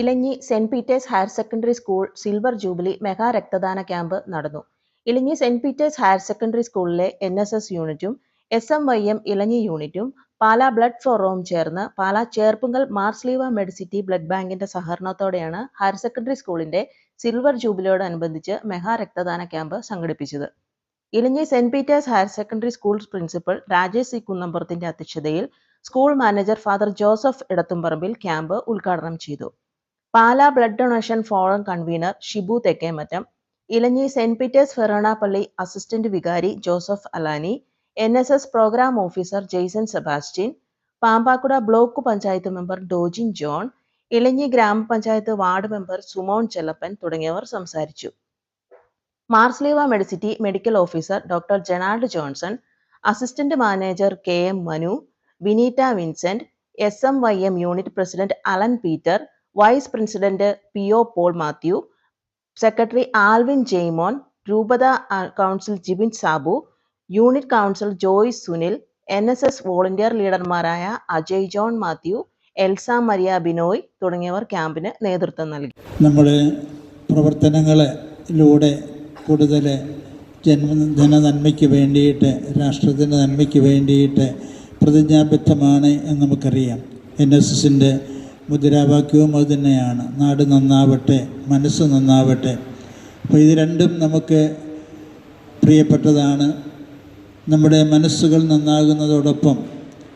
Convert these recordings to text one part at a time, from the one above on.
Elanji Saint Peter's higher secondary school silver jubilee mega രക്തദാന camp നടന്നു. Elanji Saint Peter's higher secondary സ്കൂളിലെ N S S യൂണിറ്റും S M Y M Elanji യൂണിറ്റും Pala blood ഫോറവും ചേർന്ന് Pala Cherpunkal Marsleeva Medicity blood ബാങ്കിന്റെ സഹകരണത്തോടെയാണ് ഹയർ സെക്കൻഡറി സ്കൂളിന്റെ സിൽവർ ജൂബിലിയോടനുബന്ധിച്ച് മെഗാ രക്തദാന ക്യാമ്പ് സംഘടിപ്പിച്ചത്. Elanji Saint Peter's higher secondary school principal Rajesh C കുന്നമ്പുറത്തിന്റെ അധ്യക്ഷതയിൽ school manager father Joseph Edathumparambil camp ഉദ്ഘാടനം ചെയ്തു. Pala blood donation forum convener Shibu Thekkemattam Elanji Saint Peter's ഫെറോണാപ്പള്ളി assistant വികാരി Joseph Alani N S S programme officer Jaison Sebastian Pampakuda block panchayat member Dojin John Elanji gramapanchayat ward member Sumon Chellappan തുടങ്ങിയവർ സംസാരിച്ചു. Marsleeva Medicity medical officer doctor Jenald Johnson assistant manager K M Manu Vineeta Vincent S M Y M unit president Alan Peter vice president P O Paul Mathew secretary Alvin Jaimon രൂപത council Jibin Sabu unit council Joy Sunil N S S volunteer ലീഡർമാരായ Ajay John Mathew Elsa Maria Binoy തുടങ്ങിയവർ ക്യാമ്പിന് നേതൃത്വം നൽകി. നമ്മുടെ പ്രവർത്തനങ്ങളിലൂടെ കൂടുതൽ ജന്മ ജനനന്മയ്ക്ക് വേണ്ടിയിട്ട് രാഷ്ട്രത്തിന്റെ നന്മയ്ക്ക് വേണ്ടിയിട്ട് പ്രതിജ്ഞാബദ്ധമാണ് എന്ന് നമുക്കറിയാം. എൻ എസ് എസിന്റെ മുദ്രാവാക്യവും അത് തന്നെയാണ്. നാട് നന്നാവട്ടെ മനസ്സ് നന്നാവട്ടെ. അപ്പോൾ ഇത് രണ്ടും നമുക്ക് പ്രിയപ്പെട്ടതാണ്. നമ്മുടെ മനസ്സുകൾ നന്നാകുന്നതോടൊപ്പം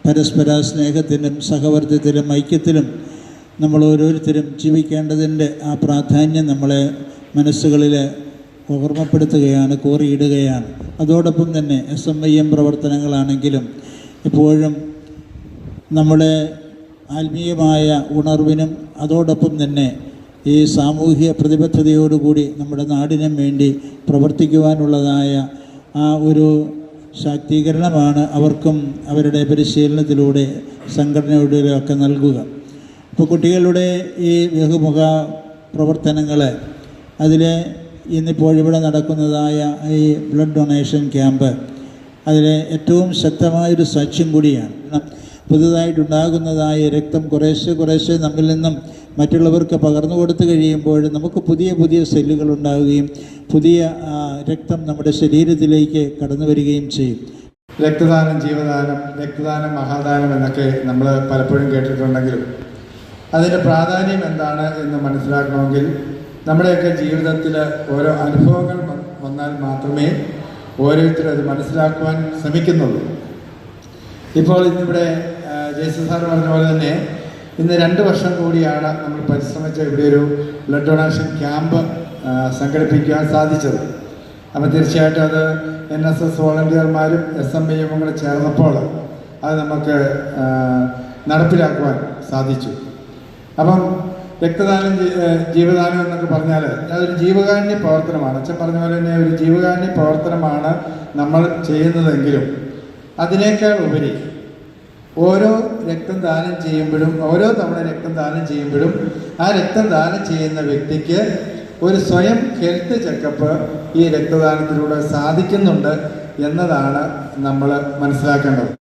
പരസ്പര സ്നേഹത്തിലും സഹവർത്തിത്തിലും ഐക്യത്തിലും നമ്മൾ ഓരോരുത്തരും ജീവിക്കേണ്ടതിന്റെ ആ പ്രാധാന്യം നമ്മളെ മനസ്സുകളിൽ ഓർമ്മപ്പെടുത്തുകയാണ് കോറിയിടുകയാണ്. അതോടൊപ്പം തന്നെ എസ് എം ഐ എം പ്രവർത്തനങ്ങളാണെങ്കിലും എപ്പോഴും നമ്മുടെ ആത്മീയമായ ഉണർവിനും അതോടൊപ്പം തന്നെ ഈ സാമൂഹ്യ പ്രതിബദ്ധതയോടുകൂടി നമ്മുടെ നാടിനും വേണ്ടി പ്രവർത്തിക്കുവാനുള്ളതായ ആ ഒരു ശാക്തീകരണമാണ് അവർക്കും അവരുടെ പരിശീലനത്തിലൂടെ സംഘടനയുടെ ഒക്കെ നൽകുക. ഇപ്പോൾ കുട്ടികളുടെ ഈ ബഹുമുഖ പ്രവർത്തനങ്ങൾ അതിൽ ഇന്നിപ്പോൾ ഇവിടെ നടക്കുന്നതായ ഈ ബ്ലഡ് ഡൊണേഷൻ ക്യാമ്പ് അതിലെ ഏറ്റവും ശക്തമായൊരു സാക്ഷ്യം കൂടിയാണ്. പുതുതായിട്ടുണ്ടാകുന്നതായ രക്തം കുറേശ്ശെ കുറേശ്ശെ നമ്മിൽ നിന്നും മറ്റുള്ളവർക്ക് പകർന്നു കൊടുത്തു കഴിയുമ്പോൾ നമുക്ക് പുതിയ പുതിയ സെല്ലുകൾ ഉണ്ടാവുകയും പുതിയ രക്തം നമ്മുടെ ശരീരത്തിലേക്ക് കടന്നു വരികയും ചെയ്യും. രക്തദാനം ജീവദാനം രക്തദാനം മഹാദാനം എന്നൊക്കെ നമ്മൾ പലപ്പോഴും കേട്ടിട്ടുണ്ടെങ്കിലും അതിന്റെ പ്രാധാന്യം എന്താണ് എന്ന് മനസ്സിലാക്കണമെങ്കിൽ നമ്മുടെയൊക്കെ ജീവിതത്തിൽ ഓരോ അനുഭവങ്ങൾ വന്നാൽ മാത്രമേ ഓരോരുത്തരും അത് മനസ്സിലാക്കുവാൻ ശ്രമിക്കുന്നുള്ളൂ. ഇപ്പോൾ ഇന്നിവിടെ ആ, ജേസൺ സാർ പറഞ്ഞ പോലെ തന്നെ ഇന്ന് രണ്ട് വർഷം കൂടിയാണ് നമ്മൾ പരിശ്രമിച്ച ഇവിടെ ഒരു ബ്ലഡ് ഡൊണേഷൻ ക്യാമ്പ് സംഘടിപ്പിക്കാൻ സാധിച്ചത്. അപ്പോൾ തീർച്ചയായിട്ടും അത് എൻ എസ് എസ് വോളണ്ടിയർമാരും എസ് എം ഐയും കൂടെ ചേർന്നപ്പോൾ അത് നമുക്ക് നടപ്പിലാക്കുവാൻ സാധിച്ചു. അപ്പം രക്തദാനം ജീവദാനം എന്നൊക്കെ പറഞ്ഞാൽ അതൊരു ജീവകാരുണ്യ പ്രവർത്തനമാണ്. അച്ഛൻ പറഞ്ഞ പോലെ തന്നെ ഒരു ജീവകാരുണ്യ പ്രവർത്തനമാണ് നമ്മൾ ചെയ്യുന്നതെങ്കിലും അതിനേക്കാൾ ഉപരി ഓരോ രക്തം ദാനം ചെയ്യുമ്പോഴും ഓരോ തവണ രക്തം ദാനം ചെയ്യുമ്പോഴും ആ രക്തം ദാനം ചെയ്യുന്ന വ്യക്തിക്ക് ഒരു സ്വയം ഹെൽത്ത് ചെക്കപ്പ് ഈ രക്തദാനത്തിലൂടെ സാധിക്കുന്നുണ്ട് എന്നതാണ് നമ്മൾ മനസ്സിലാക്കേണ്ടത്.